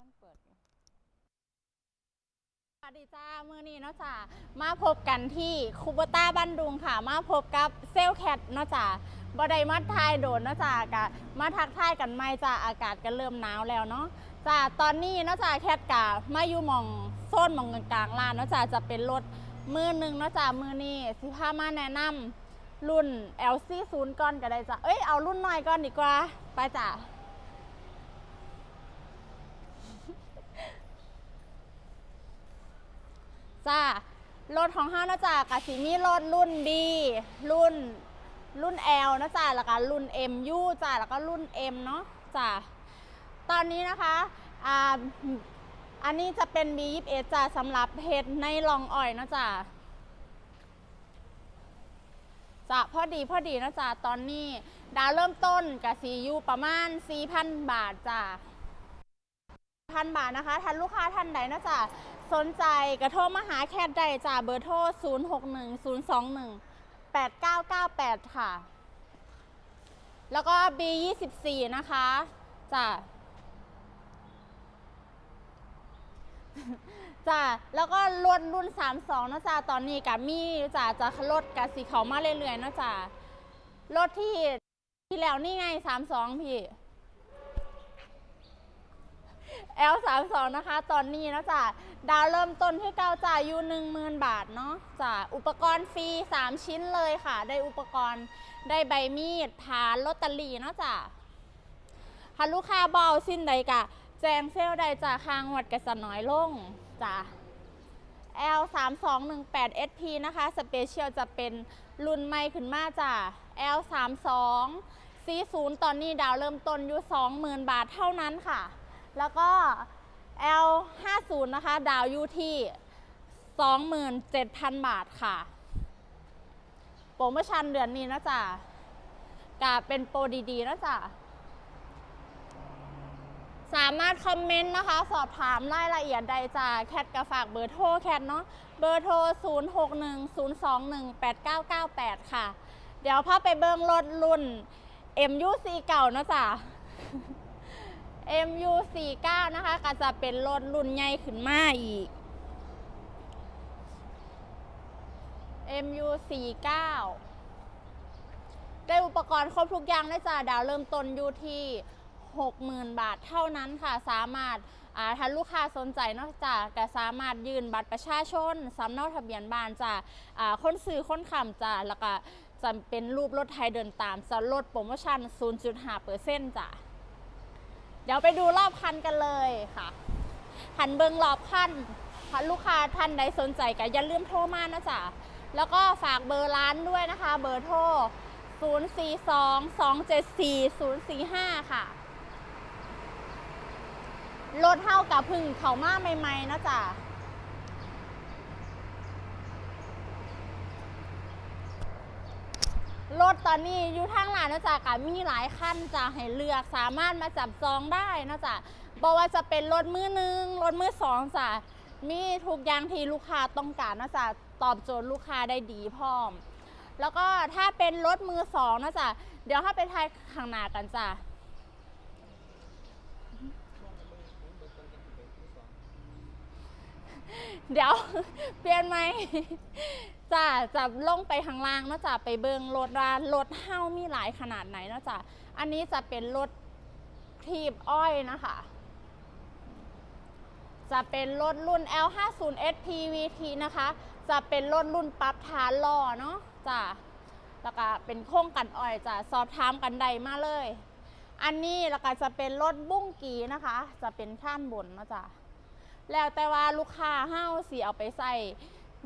มันเปิดสวัสดีจ้ามือนี้เนาะจ้ามาพบกันที่คูเบต้าบ้านดุงค่ะ มาพบกับเซลแคทเนาะจ้าบไดมาทายโดนเนาะจ้ากะมาทักทายกันไม่จ้าอากาศก็เริ่มหนาวแล้วเนาะจ้าตอนนี้เนาะจ้าแคทกะมาอยู่มองโซนมองกลางๆลานเนาะจ้าจะเป็นรถมือหนึ่งเนาะจ้ามือนี้สิพามาแนะนำรุ่น LC 0ก้อนก็ได้จ้าเอ้ยเอารุ่นหน้อยก่อนดีกว่าไปจ้า จ้ารถของห้านะจ๊ะกะสิมีรถรุ่น B รุ่นรุ่น L นะจ๊ะแล้วก็รุ่น MU จ้ะแล้วก็รุ่น M เนาะจ้ะตอนนี้นะคะอ่าอันนี้จะเป็น B21 จ้ะสำหรับเพชรในลองอ่อยนะจ๊ะจ้ะพอดีพอดีนะจ๊ะตอนนี้ ดาวเริ่มต้นกับซียูประมาณ 4,000 บาทจ้ะพันบาทนะคะท่านลูกค้าท่านใดนะจ๊ะ สนใจกระโทรมาหาแคทได้จ้ะเบอร์โทร 0 6 1 0 2 1 8 9 9 8 ค่ะ แล้วก็ B 2 4 นะคะจ้ะจ้ะแล้วก็รถรุ่น 32นะจ๊ะตอนนี้กับมีจ้ะจะลดกับสีเขามาเรื่อยๆนะจ๊ะรถที่ที่แล้วนี่ไง 32 พี่ L 3 2 นะคะ ตอนนี้นะจ๊ะดาวเริ่มต้นที่เก้าจ่ายอยู่10,000 บาทเนาะจ้ะอุปกรณ์ฟรี 3 ชิ้นเลยค่ะ ได้อุปกรณ์ได้ใบมีดผานลอตเตอรี่เนาะจ้ะถ้าลูกค้าเบาสิ้นใดกะ แจงเซลลได้จ้ะคางวัดกระสน้อยลงจ้ะ L 3 2 1 8 SP นะคะ สเปเชียลจะเป็นรุ่นใหม่ขึ้นมาจ้ะ L 3 2 40ตอนนี้ดาวเริ่มต้นอยู่ 20,000 บาทเท่านั้นค่ะ แล้วก็ L 5 0 นะคะ ดาวอยู่ที่ 27,000 บาทค่ะ โปรโมชั่นเดือนนี้นะจ๊ะกาเป็นโปรดีๆนะจ๊ะสามารถคอมเมนต์นะคะ สอบถามรายละเอียดใดจ้าแคทกระฝากเบอร์โทรแคทเนาะเบอร์โทร 0610218998 ค่ะ เดี๋ยวพาไปเบิ้งรถรุ่น MUC เก่านะจ๊ะ MU49 นะคะก็จะเป็นรถรุ่นใหญ่ขึ้นมาอีก MU49 ได้อุปกรณ์ครบทุกอย่างเลยจ้ะดาวเริ่มต้นอยู่ที่ 60,000 บาทเท่านั้นค่ะ สามารถอ่าถ้าลูกค้าสนใจนอกจากก็สามารถยื่นบัตรประชาชนสำเนาทะเบียนบ้านจ้ะอ่าคนซื้อคนขำจ้ะแล้วก็จะเป็นรูปรถไทยเดินตามจะลดโปรโมชั่น 0.5%จ้ะ เดี๋ยวไปดูรอบคันกันเลยค่ะหันเบิงรอบคันถ้าลูกค้าท่านใดสนใจก็อย่าลืมโทรมานะจ๊ะแล้วก็ฝากเบอร์ร้านด้วยนะคะ เบอร์โทร 042-274-045 ค่ะ รถเท่ากับพึ่งเขามาใหม่ๆนะจ๊ะ รถตอนนี้อยู่ทางร้านนะจ๊ะกะมีหลายขั้นจะให้เลือกสามารถมาจับจองได้นะจ๊ะบอกว่าจะเป็นรถมือหนึ่งรถมือสองจ้ะมีทุกอย่างที่ลูกค้าต้องการนะจ๊ะตอบโจทย์ลูกค้าได้ดีพร้อม แล้วก็ถ้าเป็นรถมือสองนะจ๊ะเดี๋ยวถ้าไปทายข้างหน้ากันจ้ะ เดี๋ยว เปลี่ยนไหมจ้ะจะลงไปข้างล่างนะจ๊ะไปเบิงรถว่ารถเฮ้ามีหลายขนาดไหนนะจ๊ะอันนี้จะเป็นรถครีบอ้อยนะคะ จะเป็นรถรุ่น L50 SPVT นะคะ จะเป็นรถรุ่นปรับฐานล้อเนาะจ้ะแล้วก็เป็นโค้งกันอ้อยจ้ะสอบถามกันใดมาเลย อันนี้แล้วก็จะเป็นรถบุ้งกีนะคะ จะเป็นข้านบนเนาะจ้ะ แล้วแต่ว่าลูกค้าเฮ้าสีเอาไปใส่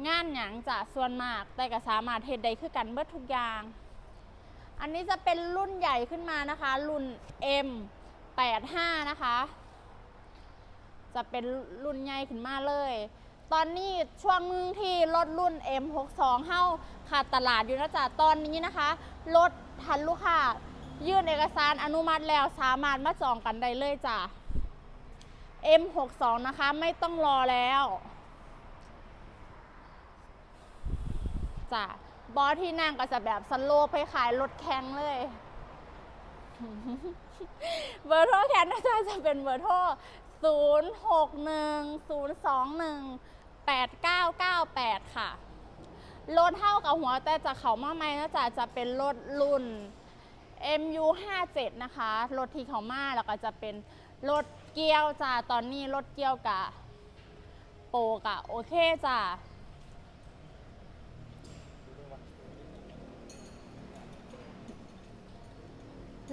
งานหยังจะส่วนมาก แต่ก็สามารถเฮ็ดได้คือกันเบิดทุกอย่าง อันนี้จะเป็นรุ่นใหญ่ขึ้นมานะคะ รุ่น M85 นะคะ จะเป็นรุ่นใหญ่ขึ้นมาเลย ตอนนี้ช่วงนึงที่รถรุ่น M62 เข้าขาดตลาดอยู่นะจ๊ะตอนนี้นะคะรถทันลูกค้ายื่นเอกสารอนุมัติแล้วสามารถมาจองกันได้เลยจ้ะ M62 นะคะไม่ต้องรอแล้วจ้ะบอสที่นั่งก็จะแบบสโลปไปขายรถแข่งเลย เบอร์โทรแคนนะจ๊ะจะเป็นเบอร์โทร 0 6 1 0 2 1 8 9 9 8 ค่ะ รถเท่ากับหัวแต่จะเขามาใหม่นะจ๊ะจะเป็นรถรุ่น MU 5 7นะคะ รถที่เขามาแล้วก็จะเป็น รถเกียวจ้ะตอนนี้รถเกียวกะโปกะโอเคจ้ะ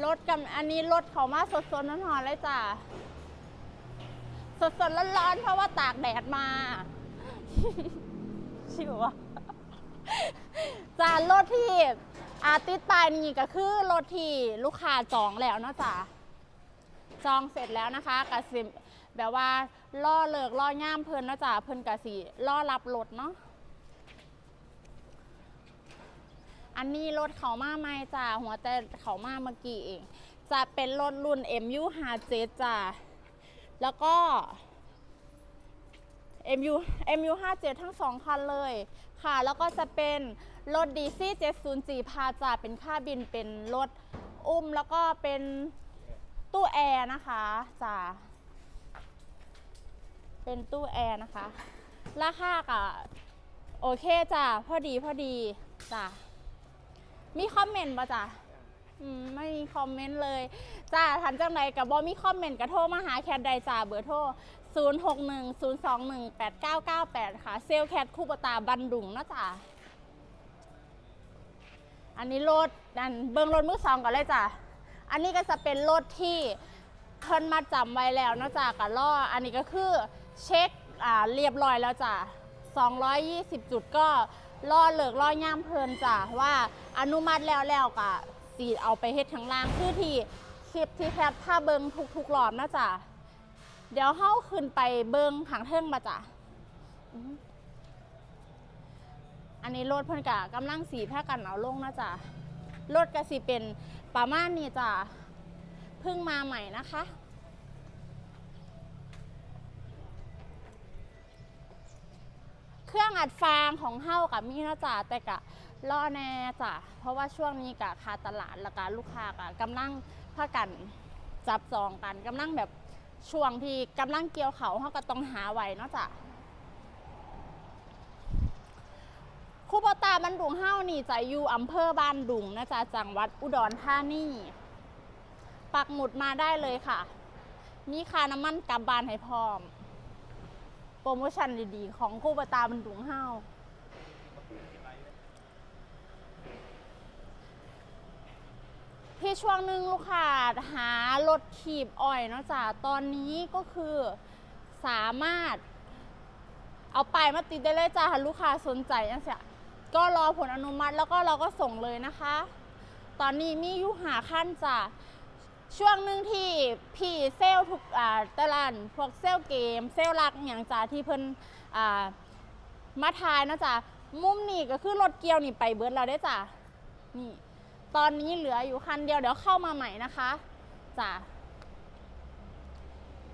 รถกับอันนี้รถเขามาสดๆนร้อนๆเลยจ้ะสดๆร้อนๆเพราะว่าตากแดดมา ชิวะจ้ารถที่อาติดปายนี่ก็คือรถที่ลูกค้าจองแล้วเนาะจ้ะ จองเสร็จแล้วนะคะกสิแบบว่าล่อเลิกล่อย่ามเพิ่นนะจ้ะเพิ่นกสิล่อรับรถเนาะอันนี้รถเขามาไม่จ้ะหัวแต่เขามาเมื่อกี้เองจะเป็นรถรุ่น MU 5 7จ้ะแล้วก็ MU MU 5 7ทั้งสองคันเลยค่ะ แล้วก็จะเป็นรถ DC 704พาจ้ะเป็นค่าบินเป็นรถอุ้มแล้วก็เป็น ตู้แอร์นะคะจ้ะเป็นตู้แอร์นะคะ ราคาก็โอเคจ้ะพอดีพอดีจ้ะมีคอมเมนต์ปะจ๊ะไม่มีคอมเมนต์เลยจ้าทันจังใดกับบอมีคอมเมนต์กระโทรมาหาแคทใดจ้าเบอร์โทร 0 6 1 0 2 1 8 9 9 8 ค่ะ เซลแคทคู่ปตาบันดุงนะจ้าอันนี้รถอันเบิ้งรถมือสองก่อนเลยจ้ะ อันนี้ก็จะเป็นรถที่เพิ่นมาจำไว้แล้วนะจ้ะกับล่ออันนี้ก็คือเช็คอ่าเรียบร้อยแล้วจ้ะ220 จุดก็ล่อเลิกล่อย่ามเพลินจ้ะว่าอนุมัติแล้วแล้วก็สีเอาไปเฮ็ดข้างล่างคือที่คลิปที่แคปผ้าเบิงทุกๆรอบนะจ้ะเดี๋ยวเฮาขึ้นไปเบิงขางเทิงมาจ้ะอันนี้รถเพิ่นกะกำลังสีแพ้กันเอาลงนะจ้ะรถก็สิเป็น ประมาณนี้จ้ะเพิ่งมาใหม่นะคะ เครื่องอัดฟางของเฮ้ากับมีนะจ๊ะแต่กะรอแน่จ้ะเพราะว่าช่วงนี้กะคาตลาดแล้วก็ลูกค้ากะกำลังพากันจับจองกันกำลังแบบช่วงที่กำลังเกี่ยวเขาเฮาก็ต้องหาไว้เนาะจ้ะ คูปตาบันดุงเฮ้านี่จะอยู่อำเภอบ้านดุงนะจ๊ะจังหวัดอุดรธานีปักหมุดมาได้เลยค่ะ มีค่าน้ำมันกลับบ้านให้พร้อม โปรโมชั่นดีๆ ของคูปตาบันดุงเฮ้าที่ช่วงหนึ่งลูกค้าหารถขีบอ้อยเนาะจ้ะตอนนี้ก็คือสามารถ เอาไปายมาติดได้เลยจ้าลูกค้าสนใจนะเสีย ก็รอผลอนุมัติแล้วก็เราก็ส่งเลยนะคะ ตอนนี้มีอยุหาขั้นจ้ะช่วงหนึ่งที่พี่เซลทุกอ่าตลาดพวกเซลเกม เซลรักอย่างจ้าที่เพิ่นอ่ามาทายนะจ๊ะมุมนี่ก็คือรถเกียวนี่ไปเบิร์ดเราได้จ้ะนี่ตอนนี้เหลืออยู่คันเดียวเดี๋ยวเข้ามาใหม่นะคะจ้ะ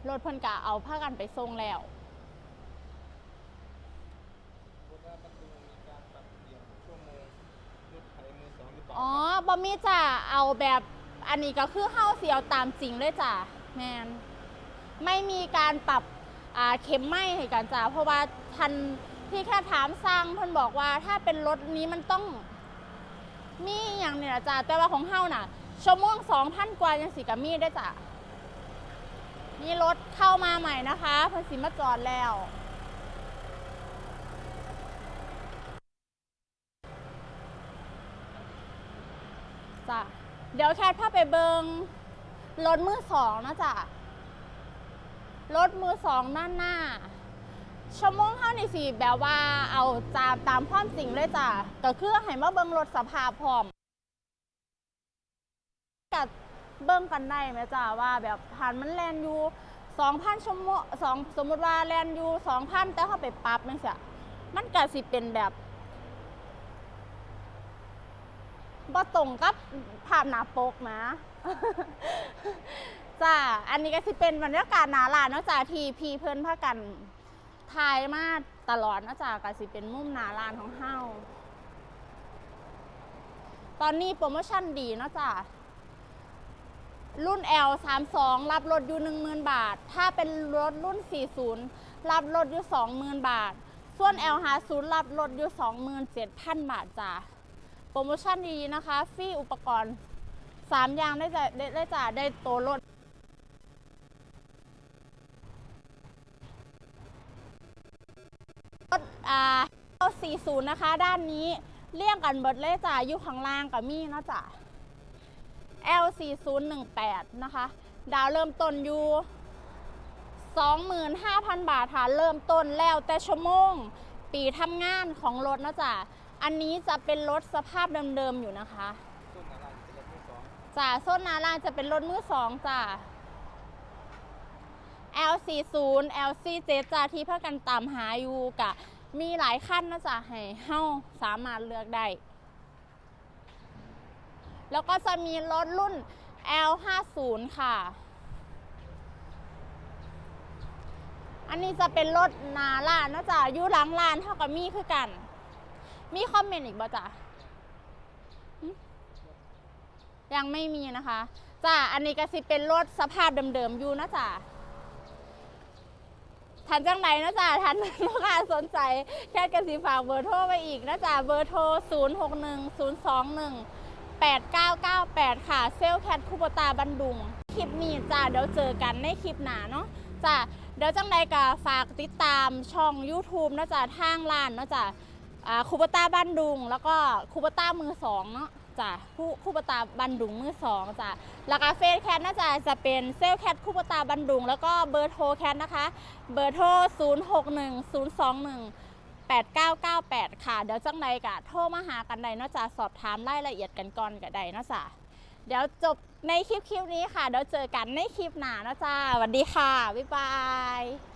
รถเพิ่นกะเอาผ้ากันไปส่งแล้ว รถว่ามันดูมีการปรับเปลี่ยนชั่วโมงรถไถมื อ๋อบอมมี่จ้ะเอาแบบอันนี้ก็คือเข้าเสียวตามจริงเลยจ้ะแมนไม่มีการปรับอ่าเข็มไหมให้กันจ้ะเพราะว่าทันที่แค่ถามสร้างเพิ่นบอกว่าถ้าเป็นรถนี้มันต้อง มีอย่างเนี่ยจ้ะแต่ว่าของเฮาน่ะชั่วโมงสองพันกว่ายังสิกับมีได้จ้ะมีรถเข้ามาใหม่นะคะเพิ่นสิมาจอดแล้ว จ้ะเดี๋ยวแคทพาไปเบิงรถมือสองนะจ๊ะรถมือสองด้านหน้าชั่วโมงเท่าในี่สิแบบว่าเอาจามตามความจริงเลยจ้ะก็คือให้มาเบิงรถสภาพพร้อมกับเบิ้งกันได้ไหมจ้ะว่าแบบผ่านมันแลนอยู่สองพันชั่วโมงสองสมมติว่าแลนอยู่สองพันแต่เขาไปปรั๊บนี่สิมันก็สิเป็นแบบ บ่ตรงกับภาพหนาปกนะจ้าอันนี้ก็สิเป็นบรรยากาศหนาลานเนาะจ้าทีพีเพิ่นพากันถ่ายมาตลอดเนาะจ้าก็สิเป็นมุมหนาลานของเฮาตอนนี้โปรโมชั่นดีเนาะจ้ารุ่น L 3 2รับรถอยู่10,000 บาท ถ้าเป็นรถรุ่น 40 รับรถอยู่ 20,000 บาท ส่วน L 5 0รับรถอยู่ 27,000 บาทจ้ะโปรโมชั่นดีนะคะ ฟรีอุปกรณ์ 3 อย่างได้จ้ะได้ได้จ้ะได้โตรถรถอ่า L40 นะคะ ด้านนี้เลี่ยงกันเบิดเลยจ้ะอยู่ข้างล่างกับมี่นะจ้ะ L4018 นะคะ ดาวเริ่มต้นอยู่25,000 บาทค่ะเริ่มต้นแล้วแต่ชั่วโมง ปีทำงานของรถนะจ๊ะ อันนี้จะเป็นรถสภาพเดิมๆอยู่นะคะต้นอะไรจะเป็นมือสองจ้ะโซนนาลานจะเป็นรถมือสองจ้ะ L40 L47 จ้ะที่เพื่อกันตามหาอยู่กะ มีหลายขั้นนะจ๊ะให้เฮาสามารถเลือกได้ แล้วก็จะมีรถรุ่น L50 ค่ะ อันนี้จะเป็นรถนาลานนะจ๊ะอยู่หลังลานเท่ากับมีคือกัน มีคอมเมนต์อีกบ่จ๊ะยังไม่มีนะคะจ้ะอันนี้ก็สิเป็นรถสภาพเดิมๆอยู่นะจ๊ะทันจังไหนนะจ๊ะทันลูกค้าสนใจ แค่กระสีฝากเบอร์โทรไปอีกนะจ๊ะเบอร์โทร 0 6 1 0 2 1 8998 ค่ะ เซลแคทคูโบตาบันดุง คลิปนี้จ้ะเดี๋ยวเจอกันในคลิปหนาเนาะจ้ะเดี๋ยวจังใดก็ฝากติดตามช่อง YouTube นะจ๊ะทางร้านนะจ๊ะ คูโบตาบันดุง แล้วก็คูโบตามือสองเนาะจ้ะคู่คูโบตาบันดุงมือสองจ้ะแล้วก็เฟซแคทนะจ๊ะจะเป็นเซลแคทคูโบตาบันดุง แล้วก็เบอร์โทรแคทนะคะ เบอร์โทร 0 6 1 0 2 1 8998 ค่ะ เดี๋ยวจังใดกะโทรมาหากันใดเนาจะสอบถามรายละเอียดกันก่อนกับใดเนาจ๊ะเดี๋ยวจบในคลิปคลิปนี้ค่ะ เดี๋ยวเจอกันในคลิปหน้านะจ๊ะสวัสดีค่ะ บ๊ายบาย